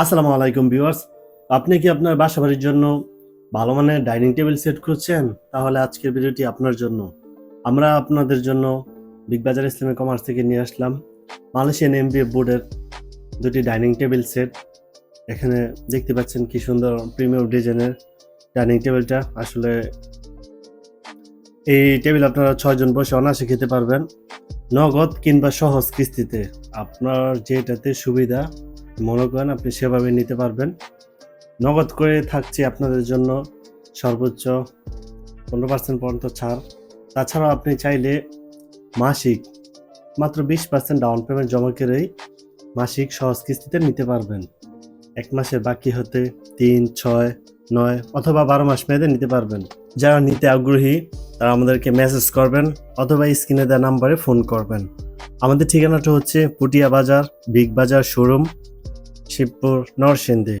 আসসালামু আলাইকুম ভিউয়ার্স। আপনি কি আপনার বাসা বাড়ির জন্য ভালো মানের ডাইনিং টেবিল সেট করছেন তাহলে আজকের ভিডিওটি আপনার জন্য। আমরা আপনাদের জন্য বিগ বাজার ইসলামিক কমার্স থেকে নিয়ে আসলাম। মালয়েশিয়ান এমবিএফ বোর্ডের দুটি ডাইনিং টেবিল সেট। এখানে দেখতে পাচ্ছেন কি সুন্দর প্রিমিয়াম ডিজাইনের ডাইনিং টেবিলটা। আসলে এই টেবিল আপনারা ছয়জন বসে অনায়াসে খেতে পারবেন। নগদ কিংবা সহজ কিস্তিতে। আপনার যেটাতে সুবিধা মনে করেন আপনি সেভাবে নিতে পারবেন। নগদ করে থাকছে আপনাদের জন্য সর্বোচ্চ পনেরো পার্সেন্ট পর্যন্ত ছাড়। তাছাড়াও আপনি চাইলে মাসিক মাত্র বিশ পার্সেন্ট ডাউন পেমেন্ট জমা করেই মাসিক সহজ কিস্তিতে নিতে পারবেন। এক মাসের বাকি হতে তিন, ছয়, নয় অথবা বারো মাস মেয়াদে নিতে পারবেন। যারা নিতে আগ্রহী, তারা আমাদেরকে মেসেজ করবেন অথবা স্ক্রিনে দেওয়া নাম্বারে ফোন করবেন। আমাদের ঠিকানাটা হচ্ছে পুটিয়া বাজার, বিগ বাজার শোরুম শিবপুর নরসিংদী।